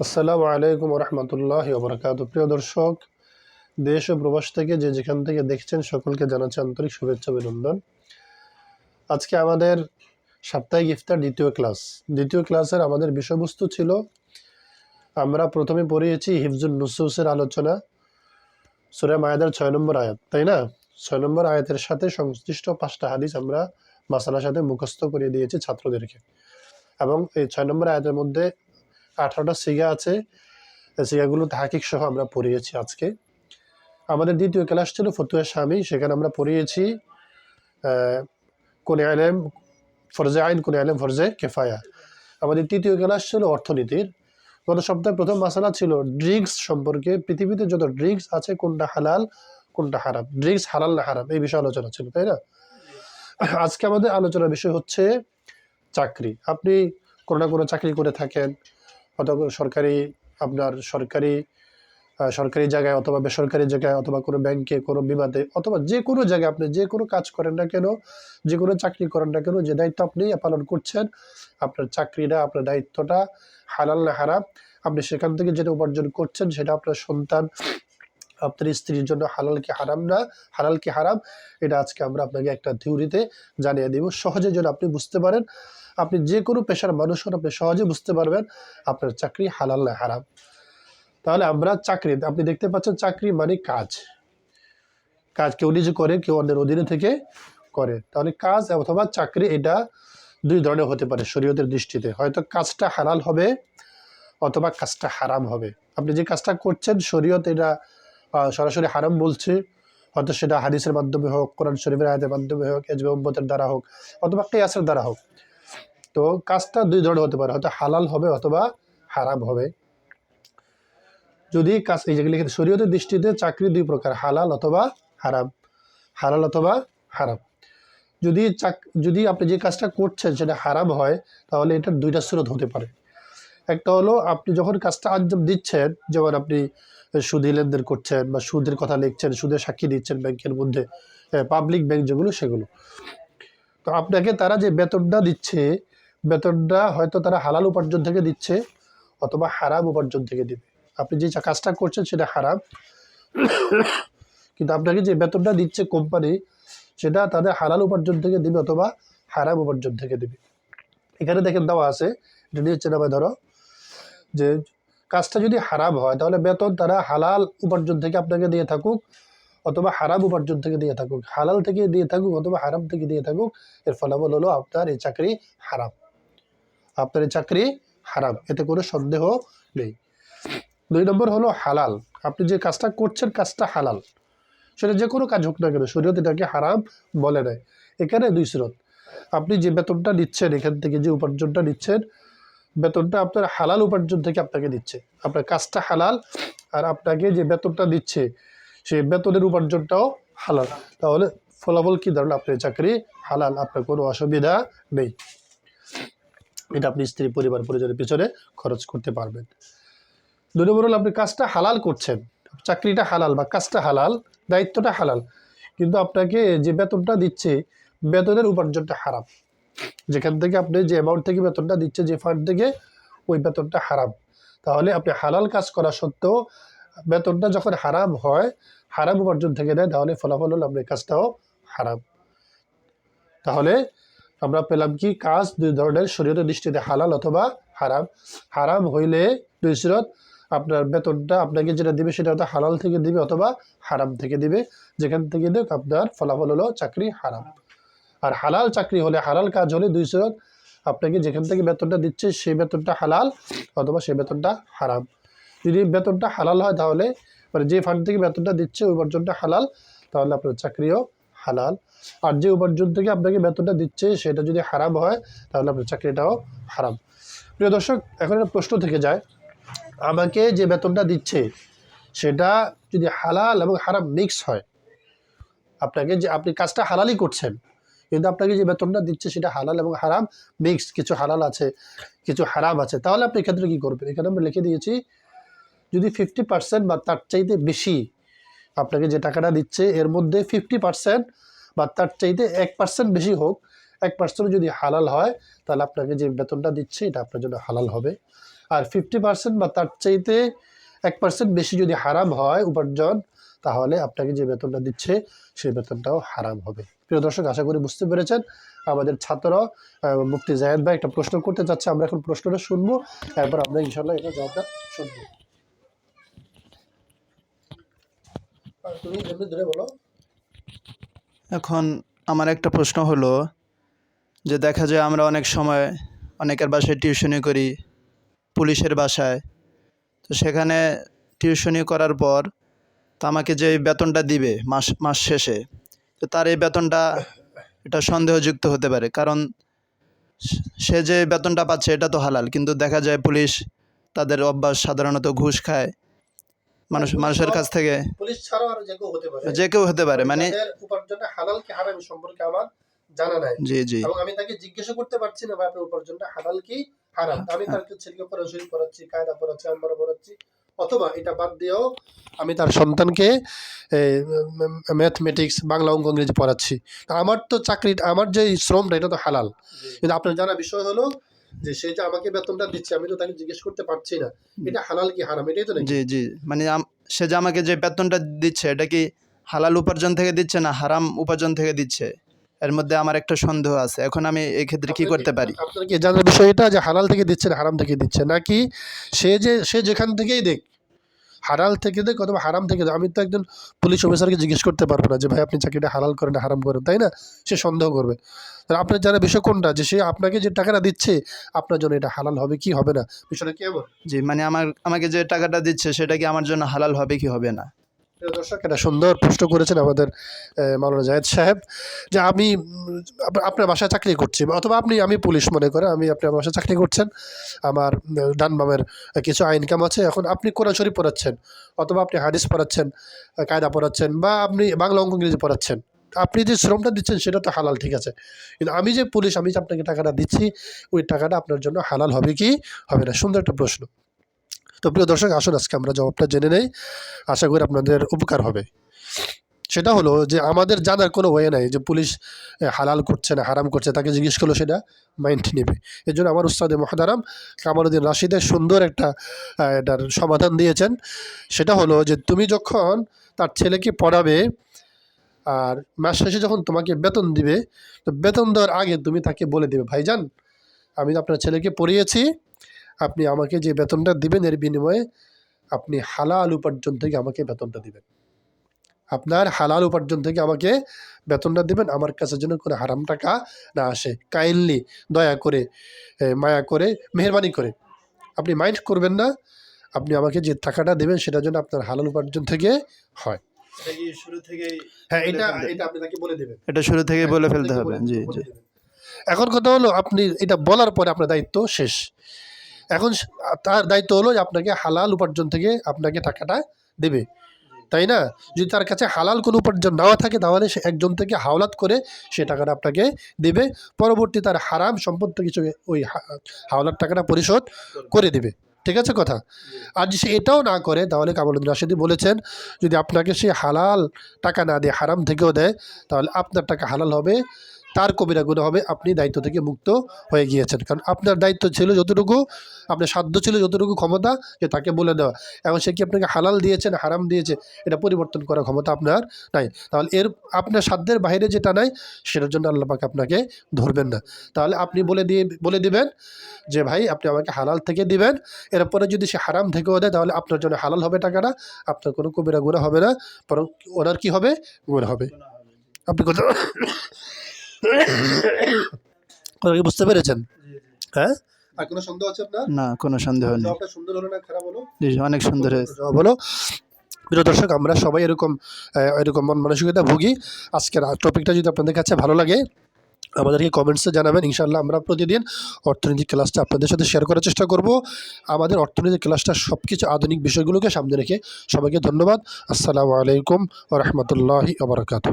আসসালামু আলাইকুম রহমতুল্লাহ বরকাত প্রিয় দর্শক, দেশ ও প্রবাস থেকে যে যেখান থেকে দেখছেন সকলকে জানাচ্ছি আন্তরিক শুভেচ্ছা, অভিনন্দন। আজকে আমাদের সাপ্তাহিক ইফতার দ্বিতীয় ক্লাস। দ্বিতীয় ক্লাসের আমাদের বিষয়বস্তু ছিল, আমরা প্রথমে পড়িয়েছি হিফজুল নুসুসের আলোচনা, সুরে মায়াদের ছয় নম্বর আয়াত, তাই না? ছয় নম্বর আয়াতের সাথে সংশ্লিষ্ট পাঁচটা হাদিস আমরা মাসালার সাথে মুখস্থ করিয়ে দিয়েছি ছাত্রদেরকে। এবং এই ছয় নম্বর আয়াতের মধ্যে আঠারোটা সিগা আছে। সিগাগুলো তাহাকিক সহ আমরা পড়িয়েছি আজকে। আমাদের দ্বিতীয় ক্লাস ছিল ফতুয়া স্বামী, সেখানে আমরা পড়িয়েছি কোন আলেম ফরজে আইন, কোন আলেম ফরজে কেফায়া। আমাদের তৃতীয় ক্লাস ছিল অর্থনীতির। গত সপ্তাহে প্রথম মশালা ছিল ড্রিঙ্কস সম্পর্কে। পৃথিবীতে যত ড্রিঙ্কস আছে, কোনটা হালাল, কোনটা হারাম। ড্রিঙ্কস হালাল না হারাম, এই বিষয়ে আলোচনা ছিল, তাই না? আজকে আমাদের আলোচনার বিষয় হচ্ছে চাকরি। আপনি কোনো না কোনো চাকরি করে থাকেন অথবা সরকারি আপনার সরকারি সরকারি জায়গায় অথবা বেসরকারি জায়গায় অথবা কোনো ব্যাংকে কোনো বিমাতে অথবা যে কোনো জায়গায় আপনি যে কোনো কাজ করেন না কেন, যে কোনো চাকরি করেন না কেন, যে দায়িত্ব আপনি পালন করছেন, আপনার চাকরিটা, আপনার দায়িত্বটা হালাল না হারাম, আপনি সেখান থেকে যেটা উপার্জন করছেন সেটা আপনার সন্তান, আপনার স্ত্রীর জন্য হালাল কি হারাম না, হালাল কি হারাম, এটা আজকে আমরা আপনাকে একটা থিওরিতে জানিয়ে দিব। সহজে যেন আপনি বুঝতে পারেন। আপনি যে কোনো পেশার মানুষ আপনি সহজে বুঝতে পারবেন আপনার চাকরি হালাল না হারাম। তাহলে আমরা চাকরি, আপনি দেখতে পাচ্ছেন চাকরি মানে কাজ। কাজ কেউ নিজে করে, কেউ অন্যের অধীনে থেকে করে। তাহলে কাজ অথবা চাকরি এটা দুই ধরনের হতে পারে শরীয়তের দৃষ্টিতে। হয়তো কাজটা হালাল হবে অথবা কাজটা হারাম হবে। আপনি যে কাজটা করছেন, শরীয়ত এটা সরাসরি হারাম বলছে। হয়তো সেটা হাদিসের মাধ্যমে হোক, কোরআন শরীফের আয়াতের মাধ্যমে হোক এজবে উম্মতের দ্বারা হোক, অথবা কেয়াসের দ্বারা হোক। তো কাজটা দুই ধরনের হতে পারে, হয়তো হালাল হবে অথবা হারাম হবে। যদি কাজ, এই যেগুলি শরীয়তের দৃষ্টিতে চাকরি দুই প্রকার, হালাল অথবা হারাম। হালাল অথবা হারাম। যদি চাক, যদি আপনি যে কাজটা করছেন সেটা হারাম হয়, তাহলে এটার দুইটা স্রোত হতে পারে। একটা হলো, আপনি যখন কাজটা আঞ্জাম দিচ্ছেন, যেমন আপনি সুদী লেনদেন করছেন বা সুদের কথা লিখছেন, সুদের সাক্ষী দিচ্ছেন ব্যাংকের মধ্যে পাবলিক ব্যাংক যেগুলো, সেগুলো। তো আপনাকে তারা যে বেতনটা দিচ্ছে বেতনটা হয়তো তারা হালাল উপার্জন থেকে দিচ্ছে অথবা হারাম উপার্জন থেকে দিবে। আপনি যে কাজটা করছেন সেটা হারাম। কিন্তু আপনাকে যে বেতনটা দিচ্ছে কোম্পানি, সেটা তাদের হালাল উপার্জন থেকে দিবে অথবা হারাম উপার্জন থেকে দিবে। এখানে দেখেন দেওয়া আছে, এটা নিয়ে নামে ধরো যে কাজটা যদি হারাম হয়, তাহলে বেতন তারা হালাল উপার্জন থেকে আপনাকে দিয়ে থাকুক অথবা হারাম উপার্জন থেকে দিয়ে থাকুক। হালাল থেকে দিয়ে থাকুক অথবা হারাম থেকে দিয়ে থাকুক, এর ফলাফল হলো আপনার এই চাকরি হারাম। আপনার চাকরি হারাম, এতে কোনো সন্দেহ নেই। দুই নম্বর হলো হালাল। আপনি যে কাজটা করছেন, কাজটা হালাল। সেটা যে কোনো কাজ হোক না কেন, শরীয়ত এটাকে হারাম বলে নেয় এখানে দুই স্রোত। আপনি যে বেতনটা নিচ্ছেন, এখান থেকে যে উপার্জনটা নিচ্ছেন, বেতনটা আপনার হালাল উপার্জন থেকে আপনাকে দিচ্ছে। আপনার কাজটা হালাল, আর আপনাকে যে বেতনটা দিচ্ছে, সেই বেতনের উপার্জনটাও হালাল। তাহলে ফলাফল কি? ধরেন, আপনার চাকরি হালাল, আপনার কোনো অসুবিধা নেই। এটা আপনি স্ত্রী পরিবার পরিজনের পিছনে খরচ করতে পারবেন। দুই নম্বর হলো আপনি কাজটা হালাল করছেন। চাকরিটা হালাল বা কাজটা হালাল, দায়িত্বটা হালাল। কিন্তু আপনাকে যে বেতনটা দিচ্ছে, বেতনের উপার্জনটা হারাম। যেখান থেকে আপনি যে অ্যামাউন্ট থেকে বেতনটা দিচ্ছে, যে ফান্ড থেকে ওই বেতনটা হারাম। তাহলে আপনি হালাল কাজ করা সত্ত্বেও বেতনটা যখন হারাম হয়, হারাম উপার্জন থেকে দেয় তাহলে ফলাফল হলো আপনার কাজটাও হারাম। তাহলে আমরা পেলাম কি? কাজ, দুই ধরনের শরীরের দৃষ্টিতে হালাল অথবা হারাম। হারাম হইলে দুই সিরত, আপনার বেতনটা আপনাকে যেটা দিবে সেটা হয়তো হালাল থেকে দিবে অথবা হারাম থেকে দিবে। যেখান থেকে দেখ আপনার ফলাফল হলো চাকরি হারাম। আর হালাল চাকরি হলে হালাল কাজ হলে দুই সিরত, আপনাকে যেখান থেকে বেতনটা দিচ্ছে সেই বেতনটা হালাল অথবা সেই বেতনটা হারাম। যদি বেতনটা হালাল হয় তাহলে মানে যে ফান্ড থেকে বেতনটা দিচ্ছে ওই উপার্জনটা হালাল, তাহলে আপনার চাকরিও হালাল। আর যে উপার্জন থেকে আপনাকে বেতনটা দিচ্ছে, সেটা যদি হারাম হয়, তাহলে আপনার চাকরিটাও হারাম। প্রিয় দর্শক, এখন একটা প্রশ্ন থেকে যায়। আমাকে যে বেতনটা দিচ্ছে, সেটা যদি হালাল এবং হারাম মিক্স হয়, আপনাকে যে আপনি কাজটা হালালই করছেন, কিন্তু আপনাকে যে বেতনটা দিচ্ছে, সেটা হালাল এবং হারাম মিক্স কিছু হালাল আছে, কিছু হারাম আছে, তাহলে আপনি এক্ষেত্রে কী করবেন? এখানে আমরা লিখে দিয়েছি, যদি ফিফটি পার্সেন্ট বা তার চাইতে বেশি আপনাকে যে টাকাটা দিচ্ছে, এর মধ্যে ফিফটি পার্সেন্ট বা তার চাইতে এক পার্সেন্ট বেশি হোক, এক পার্সেন্ট যদি হালাল হয়, তাহলে আপনাকে যে বেতনটা দিচ্ছে, এটা আপনার জন্য হালাল হবে। আর ফিফটি পার্সেন্ট বা তার চাইতে এক পার্সেন্ট বেশি যদি হারাম হয়, উপার্জন, তাহলে আপনাকে যে বেতনটা দিচ্ছে, সেই বেতনটাও হারাম হবে। প্রিয় দর্শক, আশা করি বুঝতে পেরেছেন। আমাদের ছাত্র মুফতি জাহেদ ভাই একটা প্রশ্ন করতে চাচ্ছে আমরা এখন প্রশ্নটা শুনব। এরপর আমরা ইনশাল্লাহ এটা জবাবটা শুনব আর তুমি এমনি ধরে বলো এখন আমার একটা প্রশ্ন হলো যে দেখা যায় আমরা অনেক সময় অনেকের বাসায় টিউশনি করি, পুলিশের বাসায়। তো সেখানে টিউশনি করার পর তো আমাকে যে বেতনটা দিবে মাস মাস শেষে, তো তার এই বেতনটা এটা সন্দেহযুক্ত হতে পারে। কারণ সে- সে যে বেতনটা পাচ্ছে এটা তো হালাল, কিন্তু দেখা যায় পুলিশ তাদের অভ্যাস সাধারণত ঘুষ খায়। মানুষ মানুষের কাছ থেকে পুলিশ ছাড়াও আরও যে কেউ হতে পারে। যে কেউ হতে পারে মানে উপার্জনটা হালাল কি হারাম সম্পর্কে আমার জানা নাই। জি জি। এবং আমি তাকে জিজ্ঞাসা করতে পারছি না ভাই আপনার উপার্জনটা হালাল কি হারাম আমি তার ছেলেকে পড়াশোনা পড়াচ্ছি কায়দা পড়াচ্ছি আমরা পড়াচ্ছি অথবা এটা বাদ দিয়েও আমি তার সন্তানকে ম্যাথমেটিক্স বাংলা অঙ্ক ইংরেজি পড়াচ্ছি। আমার তো চাকরি আমার যে শ্রমটা এটা তো হালাল। কিন্তু আপনার জানা বিষয় হলো যে সে যে আমাকে বেতনটা দিচ্ছে আমি তো তাকে জিজ্ঞেস করতে পারছি না। এটা হালাল কি হারাম? এটাই তো নাকি? জি জি। মানে সে যে আমাকে যে বেতনটা দিচ্ছে এটা কি হালাল উপার্জন থেকে দিচ্ছে না হারাম উপার্জন থেকে দিচ্ছে? এর মধ্যে আমার একটা সন্দেহ আছে। এখন আমি এই ক্ষেত্রে কি করতে পারি? আপনার কি জানার বিষয় এটা যে হালাল থেকে দিচ্ছে না হারাম থেকে দিচ্ছে? নাকি সে যে সে যেখান থেকেই দেখ হালাল থেকে দেখ অথবা হারাম থেকে দেখ। আমি তো একজন পুলিশ অফিসারকে জিজ্ঞেস করতে পারব না যে, ভাই, আপনি চাকরিটা হালাল করেন না হারাম করেন? তাই না? সে সন্দেহ করবে। তাহলে আপনার যারা বিষয় কোনটা? যে সে আপনাকে যে টাকাটা দিচ্ছে, আপনার জন্য এটা হালাল হবে কি হবে না? বিষয়টা কি এমন? জি মানে আমার, আমাকে যে টাকাটা দিচ্ছে, সেটা কি আমার জন্য হালাল হবে কি হবে না? প্রিয় দর্শক এটা সুন্দর প্রশ্ন করেছেন আমাদের মাওলানা জাহেদ সাহেব যে আমি আপনার বাসায় চাকরি করছি অথবা আপনি আমি পুলিশ মনে করে আমি আপনার বাসায় চাকরি করছেন আমার উম, ডান বামের কিছু ইনকাম আছে এখন আপনি কোরআন শরীফ পড়াচ্ছেন অথবা আপনি হাদিস পড়াচ্ছেন কায়দা পড়াচ্ছেন বা আপনি বাংলা অঙ্ক ইংরেজি পড়াচ্ছেন আপনি যে শ্রমটা দিচ্ছেন সেটা তো হালাল ঠিক আছে কিন্তু আমি যে পুলিশ আমি যে আপনাকে টাকাটা দিচ্ছি ওই টাকাটা আপনার জন্য হালাল হবে কি? হবে না সুন্দর একটা প্রশ্ন। তো প্রিয় দর্শক, আসুন আজকে আমরা জবাবটা জেনে নেই। আশা করি আপনাদের উপকার হবে। সেটা হলো যে আমাদের জানার কোনো ওয়ে নাই যে পুলিশ হালাল করছে না, হারাম করছে, তাকে জিজ্ঞেস করল সেটা মাইন্ড নেবে। এর জন্য আমার উস্তাদে মহাদারাম কামালুদ্দিন রাশিদের সুন্দর একটা এটার সমাধান দিয়েছেন। সেটা হলো যে তুমি যখন তার ছেলেকে পড়াবে, আর মাস শেষে যখন তোমাকে বেতন দিবে, তো বেতন দেওয়ার আগে তুমি তাকে বলে দেবে, ভাইজান, আমি আপনার ছেলেকে পড়িয়েছি আপনি আমাকে যে বেতনটা দিবেন এর বিনিময়ে আপনি হালাল উপার্জন থেকে আমাকে বেতনটা দিবেন। আপনার হালাল উপার্জন থেকে আমাকে বেতনটা দিবেন আমার কাছে যেন কোনো হারাম টাকা না আসে। কাইন্ডলি দয়া করে মায়া করে মেহরবানি করে। আপনি মাইন্ড করবেন না আপনি আমাকে যে টাকাটা দেবেন সেটা যেন আপনার হালাল উপার্জন থেকে হয়। শুরু থেকেই হ্যাঁ এটা এটা আপনি তাকে বলে দেবেন। এটা শুরু থেকে বলে ফেলতে হবে। জি জি। এখন কথা হলো আপনি এটা বলার পরে আপনার দায়িত্ব শেষ। এখন তার দায়িত্ব হলো যে আপনাকে হালাল উপার্জন থেকে আপনাকে টাকাটা দেবে। তাই না? যদি তার কাছে হালাল কোনো উপার্জন নাও থাকে, তাহলে সে একজন থেকে হাওলাত করে সে টাকাটা আপনাকে দেবে। পরবর্তী তার হারাম সম্পদ কিছু ওই হাওলার টাকাটা পরিশোধ করে দেবে। ঠিক আছে কথা? আর যদি সে এটাও না করে, তাহলে কামালুদ্দিন রাশেদি বলেছেন, যদি আপনাকে সে হালাল টাকা না দিয়ে, হারাম থেকেও দেয়, তাহলে আপনার টাকা হালাল হবে। তার কবিরা গুণা হবে, আপনি দায়িত্ব থেকে মুক্ত হয়ে গিয়েছেন। কারণ আপনার দায়িত্ব ছিল যতটুকু, আপনার সাধ্য ছিল যতটুকু ক্ষমতা যে তাকে বলে দেওয়া। এবং সে কি আপনাকে হালাল দিয়েছে না হারাম দিয়েছে, এটা পরিবর্তন করার ক্ষমতা আপনার নাই। তাহলে এর, আপনার সাধ্যের বাইরে যেটা নাই, সেটার জন্য আল্লাপাকে আপনাকে ধরবেন না। তাহলে আপনি বলে দিয়ে, বলে দিবেন যে, ভাই, আপনি আমাকে হালাল থেকে দিবেন। এরপরে যদি সে হারাম থেকেও দেয়, তাহলে আপনার জন্য হালাল হবে টাকাটা, আপনার কোনো কবিরা গুণা হবে না, বরং ওনার কি হবে? গুণা হবে। আপনি কথা কথা কি বুঝতে পেরেছেন? হ্যাঁ? আর কোনো সন্দেহ আছে আপনার? না কোনো সন্দেহ নেই। সুন্দর হলো না খারাপ হলো? অনেক সুন্দর হয়েছে। জবাব হলো। প্রিয় দর্শক আমরা সবাই এরকম এরকম মন মানসিকতা ভুগি। আজকের টপিকটা যদি আপনাদের কাছে ভালো লাগে আমাদেরকে কমেন্টসে জানাবেন। ইনশাল্লাহ আমরা প্রতিদিন অর্থনীতি ক্লাসটা আপনাদের সাথে শেয়ার করার চেষ্টা করব। আমাদের অর্থনীতি ক্লাসটা সব কিছু আধুনিক বিষয়গুলোকে সামনে রেখে সবাইকে ধন্যবাদ। আসসালামু আলাইকুম রহমতুল্লাহি আবরকাত